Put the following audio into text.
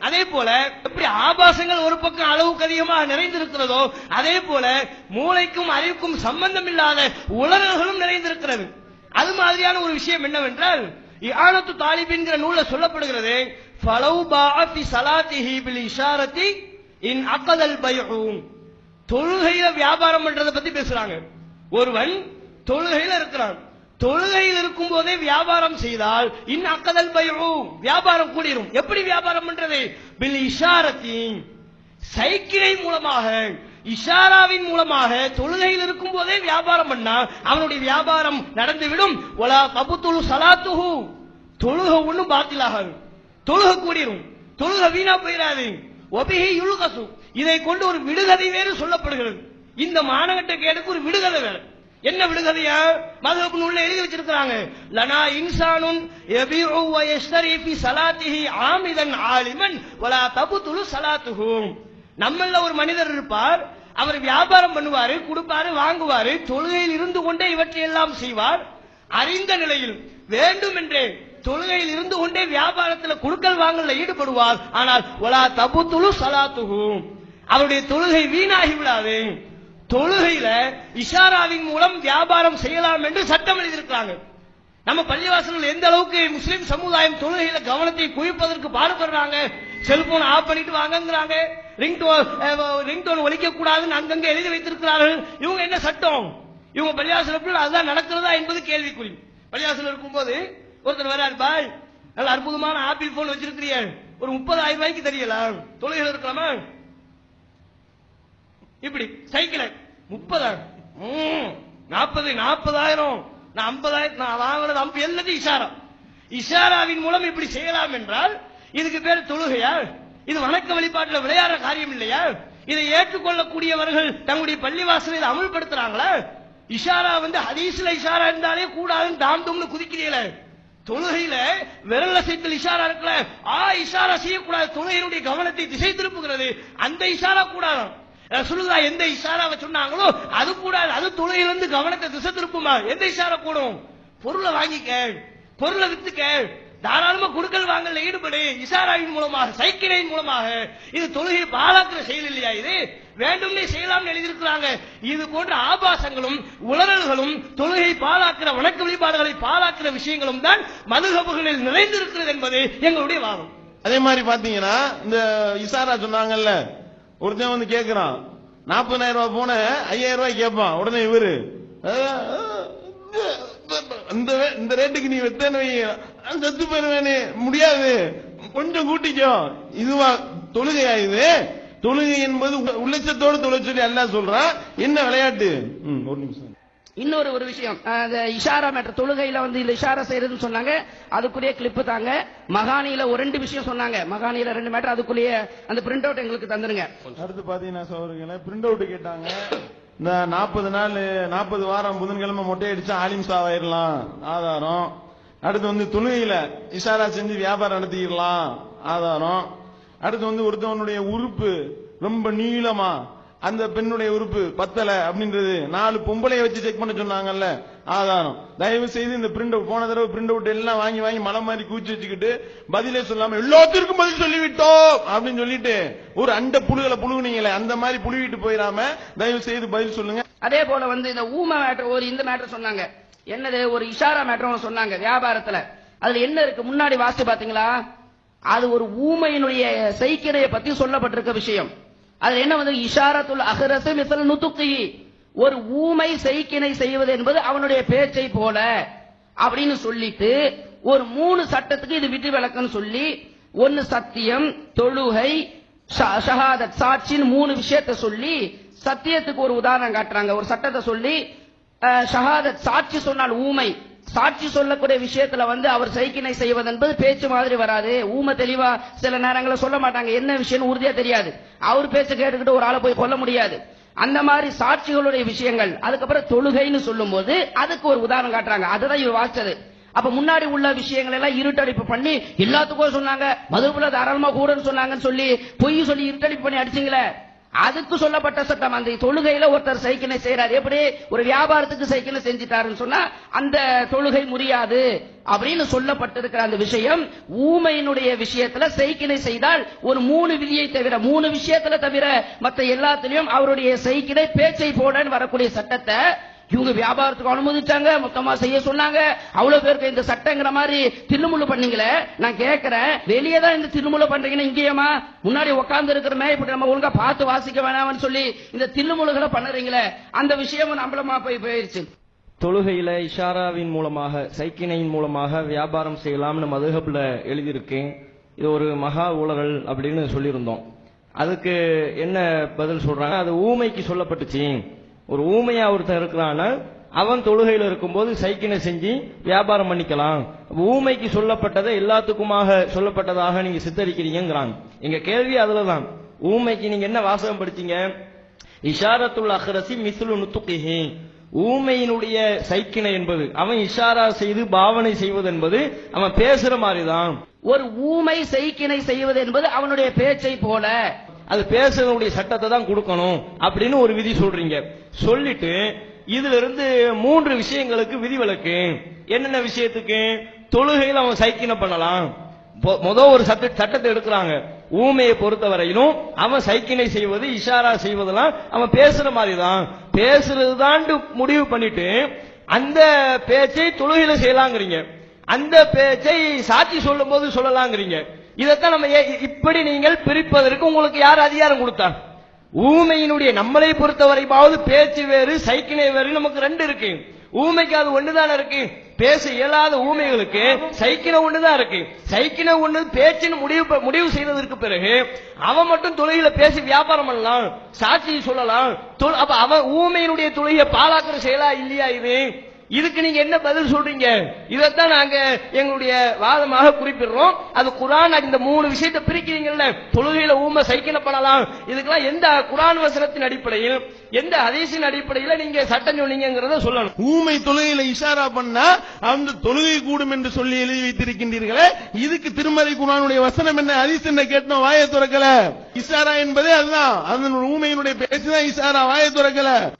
அதே போல எப்படி ஆபாசங்கள் ஒரு பக்கம் அளவுக்கு அதிகமாக நிறைந்திருக்கிறதோ அதே போல மூளைக்கும் அறிவுக்கும் சம்பந்தம் இல்லாத உலகங்களும் நிறைந்திருக்கிறது. அது மாதிரியான ஒரு விஷயம் என்னவென்றால் இஆனத்து தாலிபின்கிற நூல்ல சொல்லப்படுகிறது ஃபலவு பாஅ ஃபி ஸலாத்திஹி பில் இஷாரத்தி இன் அக்கதல் பயகும் தொழுகையில வியாபாரம் பண்றதை பத்தி பேசுறாங்க. ஒருவன் தொழுகையில இருக்கிறான். தொழுகையில் இருக்கும் போதே வியாபாரம் செய்தால் இன் அக்கதல் பயிரும் வியாபாரம் கூடிரும். எப்படி வியாபாரம் பண்றது? பில் இஷாரத்தி சைக்கிளை மூலமாக இஷாராவின் மூலமாக தொழுகையில் இருக்கும் போதே வியாபாரம் பண்ணா அவனுடைய வியாபாரம் நடந்துவிடும். ஒலா கபுத்துலு சலாத்துஹு. தொழுக ஒண்ணும் பாத்திலாகாது. தொழுக கூடிரும். தொழுக வீணா போயிடாது ஒபிகை இழுகசு இதை கொண்டு ஒரு விடுகதை வேறு சொல்லப்படுகிறது. இந்த மாநகட்ட கேடுக்கு ஒரு விடுகதை வேறு. என்ன விடுகதையா மதுஹப் நூல்ல எழுதி வச்சிருக்கிறாங்க. லனா இன்சானுன் யபிஉ வ யஷ்தரி ஃபி ஸலாத்திஹி ஆமிதன் ஆலிமன் வலா தபுதுலு ஸலாத்துஹு நம்மள ஒரு மனிதர் இருப்பார் அவர் வியாபாரம் பண்ணுவாரு கொடுப்பாரு வாங்குவாரு தொழுகையில் இருந்து கொண்டே இவற்றை எல்லாம் செய்வார். அறிந்த நிலையில் வேண்டுமென்றே தொழுகையில் இருந்து கொண்டே வியாபாரத்தில் குடுக்கல் வாங்கல ஈடுபடுவார். ஆனால் ஒலா தபுத்துலு சலாத்துகும் அவருடைய தொழுகை வீணாகி விடாது. தொழுகையில இஷாராவின் மூலம் வியாபாரம் செய்யலாம் என்று சட்டம் எழுதியிருக்கிறாங்க. நம்ம பள்ளிவாசல்கள் எந்த அளவுக்கு முஸ்லிம் சமுதாயம் தொழுகையில கவனத்தை குவிப்பதற்கு பாடுபடுறாங்க? செல்போன் ஆஃப் பண்ணிட்டு வாங்கங்கிறாங்க. ரிங்டோன் ரிங்டோன் ஒலிக்க கூடாதுன்னு அங்கங்க எழுதி வைத்திருக்கிறார்கள். இவங்க என்ன சட்டம்? இவங்க பள்ளிவாசலுக்குள்ள அதுதான் நடக்கிறதா என்பது கேள்விக்குறி. பள்ளிவாசல் இருக்கும்போது ஒருத்தர் வராரு பாய் நல்ல அற்புதமான ஆப்பிள் போன் வச்சிருக்கிறீங்க. ஒரு முப்பதாயிரம் ரூபாய்க்கு தெரியல தொழுகையில் இருக்கலாமா? இப்படி சைக்கிள் முப்பதாயிரம். ம், நாற்பது நாற்பதாயிரம் நான் ஐம்பதாயிரம் நான் வாங்கினது ஐம்பது எல்லாத்தையும் இஷாரா. இஷாராவின் மூலம் இப்படி செய்யலாம் என்றால் இதுக்கு பேர் தொழுகையா? இது வணக்க வழிபாட்டில் விளையாடுற காரியம் இல்லையா? இதை ஏற்றுக்கொள்ளக்கூடியவர்கள் தங்களுடைய பள்ளிவாசலை இதை அமல்படுத்துறாங்களா? இஷாரா வந்து ஹதீஸ்ல இஷாரா இருந்தாலே கூடாதுன்னு தாம் தும்னு குதிக்கிறீங்களே. தொழுகையில விரல்ல அசைத்தல் இஷாரா இருக்கல. ஆ இஷாரா செய்யக்கூடாது. தொழுகையினுடைய கவனத்தை திசை திருப்புகிறது. அந்த இஷாரா கூடாது ரசூலுல்லா எந்த இஷாராவை சொன்னாங்களோ அது கூடாது. அது துளையிலிருந்து கவனத்தை திசை திருப்புமா? எந்த இஷாரா கூடும்? பொருளை வாங்கிக்க பொருளை வித்துக்க தாராளமா குடுக்கல் வாங்கல ஈடுபடு. இஷாராவின் மூலமாக சைக்கிளின் மூலமாக. இது தொழுகையை பாழாக்குற செயல் இல்லையா இது? வேண்டும்னே செய்யலாம்னு எழுதியிருக்கிறாங்க. இது போன்ற ஆபாசங்களும் உளறல்களும் தொழுகை பாழாக்குற வணக்க வழிபாடுகளை பாழாக்குற விஷயங்களும் தான் மதுகபுகளில் நிறைந்திருக்கிறது என்பது எங்களுடைய வாதம். அதே மாதிரி பாத்தீங்கன்னா இந்த இசாரா சொன்னாங்கல்ல ஒருத்தன் வந்து கேட்கிறான் நாற்பதாயிரம் ரூபாய் போன ஐயாயிரம் ரூபாய் கேட்பான் உடனே இவரு இந்த இந்த ரேட்டுக்கு நீ வெத்தன செத்து போயிருவேனே முடியாது. கொஞ்சம் கூட்டிக்கோ. இதுவா தொழுகையா இது? தொழுகை என்பது உள்ளச்சத்தோடு தொலை சொல்லி எல்லாம் சொல்றான். என்ன விளையாட்டு? ம், ஒரு நிமிஷம். இன்னொரு ஒரு விஷயம். அந்த இந்த இஷாரா மேட்டர் தொழுகையில வந்து இந்த இஷாரா செய்யறதுன்னு சொன்னாங்க. அதுக்குரிய கிளிப்பு தாங்க. மகானியில ஒரு ரெண்டு விஷயம் சொன்னாங்க. மகானியில ரெண்டு மேட்டர் அதுக்குள்ளேயே அந்த பிரிண்ட் அவுட் எங்களுக்கு தந்துருங்க. அடுத்து பாத்தீங்கன்னா சோதரிகளை பிரிண்ட் அவுட் கேட்டாங்க. இந்த நாற்பது நாள் நாற்பது வாரம் புதன்கிழமை மொட்டை அடிச்சா ஆலிம் சாவாயிரலாம் ஆதாரம். அடுத்து வந்து தொழுகையில இஷாரா செஞ்சு வியாபாரம் நடத்திடலாம் ஆதாரம். அடுத்து வந்து ஒருத்தவனுடைய உறுப்பு ரொம்ப நீளமா அந்த பெண்ணுடைய உறுப்பு பத்தல அப்படின்றது நாலு பொம்பளைய வச்சு செக் பண்ண சொன்னாங்கல்ல ஆதாரம். தயவு செய்து இந்த பிரிண்ட் அவுட் போன தடவை பிரிண்ட் அவுட் எல்லாம் வாங்கி வாங்கி மலை மாதிரி கூச்சி வச்சுக்கிட்டு பதிலே சொல்லாம எல்லாத்திற்கும் பதில் சொல்லிவிட்டோம் அப்படின்னு சொல்லிட்டு ஒரு அண்ட புழுகளை புழுகுனீங்களே அந்த மாதிரி புழுவிட்டு போயிடாம தயவு செய்து பதில் சொல்லுங்க. அதே போல வந்து இந்த ஊமை மேட்டர் ஒரு இந்த மேட்டர் சொன்னாங்க. என்னது ஒரு இஷாரா மேட்டர் சொன்னாங்க வியாபாரத்துல. அதுல என்ன இருக்கு? முன்னாடி வாசி பாத்தீங்களா அது ஒரு ஊமையினுடைய செய்கிறைய பத்தி சொல்லப்பட்டிருக்க விஷயம். அதுல என்ன வந்து இஷாரத்துல் அஹரசு மிசல் நுத்துக்கி ஒரு ஊமை செய்கினை செய்வது என்பது அவனுடைய பேச்சை போல. அப்படின்னு சொல்லிட்டு ஒரு மூணு சட்டத்துக்கு இது விட்டு விளக்கம் சொல்லி ஒன்னு சத்தியம் தொழுகை ஷஹாதத் சாட்சின்னு மூணு விஷயத்தை சொல்லி சத்தியத்துக்கு ஒரு உதாரணம் காட்டுறாங்க. ஒரு சட்டத்தை சொல்லி ஷஹாதத் சாட்சி சொன்னால் ஊமை. சாட்சி சொல்லக்கூடிய விஷயத்துல வந்து அவர் சைக்கினை செய்வது என்பது பேச்சு மாதிரி வராது. ஊம தெளிவா சில நேரங்களில் சொல்ல மாட்டாங்க. என்ன விஷயம்னு உறுதியா தெரியாது. அவர் பேச்சு கேட்டுக்கிட்டு ஒரு ஆளை போய் கொல்ல முடியாது. அந்த மாதிரி சாட்சிகளுடைய விஷயங்கள் அதுக்கப்புறம் தொழுகைன்னு சொல்லும்போது அதுக்கு ஒரு உதாரணம் காட்டுறாங்க. அதுதான் இவர் வாசிச்சது. அப்ப முன்னாடி உள்ள விஷயங்கள் எல்லாம் இருட்டடிப்பு பண்ணி எல்லாத்துக்கும் சொன்னாங்க. மதுபுல தாராளமா கூடன்னு சொன்னாங்கன்னு சொல்லி பொய் சொல்லி இருட்டடிப்பு பண்ணி அடிச்சீங்களே. அதுக்கு சொல்லப்பட்ட சட்டம். அந்த தொழுகையில ஒருத்தர் சைக்கிளை செய்யறாரு எப்படி? ஒரு வியாபாரத்துக்கு சைக்கிளை செஞ்சுட்டாருன்னு சொன்னா அந்த தொழுகை முடியாது அப்படின்னு சொல்லப்பட்டிருக்கிற அந்த விஷயம் ஊமையினுடைய விஷயத்துல சைக்கிளை செய்தால் ஒரு மூணு விதியை தவிர மூணு விஷயத்துல தவிர மத்த எல்லாத்திலையும் அவருடைய சைக்கிளை பேச்சை போடன்னு வரக்கூடிய சட்டத்தை இவங்க வியாபாரத்துக்கு அனுமதிச்சாங்க மொத்தமா செய்ய சொன்னாங்க. அவ்வளவு பேருக்கு இந்த சட்டங்கிற மாதிரி திருமுழு பண்ணீங்களே நான் கேட்கிறேன். வெளியே தான் இந்த திருமுழு பண்றீங்கன்னு இங்கேயமா முன்னாடி உட்கார்ந்து இருக்கிறமே இப்படி நம்ம ஒழுங்கா பார்த்து வாசிக்க வேணாம்னு சொல்லி இந்த திருமுழுகளை பண்ணுறீங்களே அந்த விஷயம் நம்மளமா போய் போயிருச்சு. தொழுகையில இஷாராவின் மூலமாக சைக்கினையின் மூலமாக வியாபாரம் செய்யலாம்னு மதுகப்ல எழுதியிருக்கேன். இது ஒரு மகா ஊழல் அப்படின்னு சொல்லியிருந்தோம். அதுக்கு என்ன பதில் சொல்றாங்க? அது ஊமைக்கு சொல்லப்பட்டுச்சு. ஒரு ஊமையா ஒருத்தன் இருக்கிறான்னா அவன் தொழுகையில் இருக்கும்போது சைக்கினை செஞ்சு வியாபாரம் பண்ணிக்கலாம். ஊமைக்கு சொல்லப்பட்டதை எல்லாத்துக்குமாக சொல்லப்பட்டதாக நீங்க சித்தரிக்கிறீங்கிறாங்க எங்க கேள்வி அதுலதான். ஊமைக்கு நீங்க என்ன வாசகம் படிச்சீங்க? இஷாரத்துல் அஹ்ரசி மிசுலு நுத்துகிஹி ஊமையினுடைய சைக்கிணை என்பது அவன் இஷாரா செய்து பாவனை செய்வது என்பது அவன் பேசுற மாதிரிதான். ஒரு ஊமை சைக்கிணை செய்வது என்பது அவனுடைய பேச்சை போல. அது பேசுறவனுடைய சட்டத்தை தான் கொடுக்கணும் அப்படின்னு ஒரு விதி சொல்றீங்க. சொல்லிட்டு இதுல இருந்து மூன்று விஷயங்களுக்கு விதிவிலக்கு. என்னென்ன விஷயத்துக்கு? தொழுகையில் அவன் சைக்கிணம் பண்ணலாம். பொ- ஒரு சட்ட சட்டத்தை எடுக்கிறாங்க. ஊமையை பொறுத்த வரையிலும் அவன் சைக்கினை செய்வது இஷாரா செய்வதெல்லாம் அவன் பேசுற மாதிரி தான் பேசுறது முடிவு பண்ணிட்டு அந்த பேச்சை தொழுகையில செய்யலாங்கிறீங்க. அந்த பேச்சை சாட்சி சொல்லும் போது சொல்லலாங்கிறீங்க. இதைத்தான் நம்ம ஏ- இப்படி நீங்கள் பிரிப்பதற்கு உங்களுக்கு யார் அதிகாரம் கொடுத்தா ஊமையினுடைய நம்மளை பொறுத்தவரைப்பாவது பேச்சு வேறு சைக்கிளை வேறு நமக்கு ரெண்டு இருக்கு. ஊமைக்கு அது ஒண்ணுதானே இருக்கு? பேச இயலாத ஊமைகளுக்கு சைக்கிளை ஒண்ணுதான் இருக்கு. சைக்கிளை ஒண்ணு பேச்சுன்னு முடிவு முடிவு செய்ததற்கு பிறகு அவன் மட்டும் தொழில பேசி வியாபாரம் பண்ணலாம் சாட்சி சொல்லலாம். அப்ப அவன் ஊமையினுடைய தொழிலை பாழாக்குற செயலா இல்லையா இது? இதுக்கு நீங்க என்ன பதில் சொல்றீங்க? இதைத்தான் நாங்க எங்களுடைய வாதமாக குறிப்பிடுறோம். அது குரான் இந்த மூணு விஷயத்தை பிரிக்கிறீங்கல்ல. தொழுகையில ஊமை சைக்கிள பண்ணலாம். இதுக்கெல்லாம் எந்த குரான் வசனத்தின் அடிப்படையில் எந்த அதிசின் அடிப்படையில் நீங்க சட்டம் சொன்னீங்கிறத சொல்லணும். ஊமை தொழுகையில இஷாரா பண்ணா அந்த தொழுகை கூடும் என்று சொல்லி எழுதி வைத்திருக்கின்றீர்களே இதுக்கு திருமலை குரானுடைய வசனம் என்ன? ஹதீஸ் என்ன கேட்டோம்? வாயை துறக்கல. இஷாரா என்பதே அதுதான். அதனுடைய ஊமையினுடைய பேச்சுதான் இஷாரா. வாயை துறக்கல.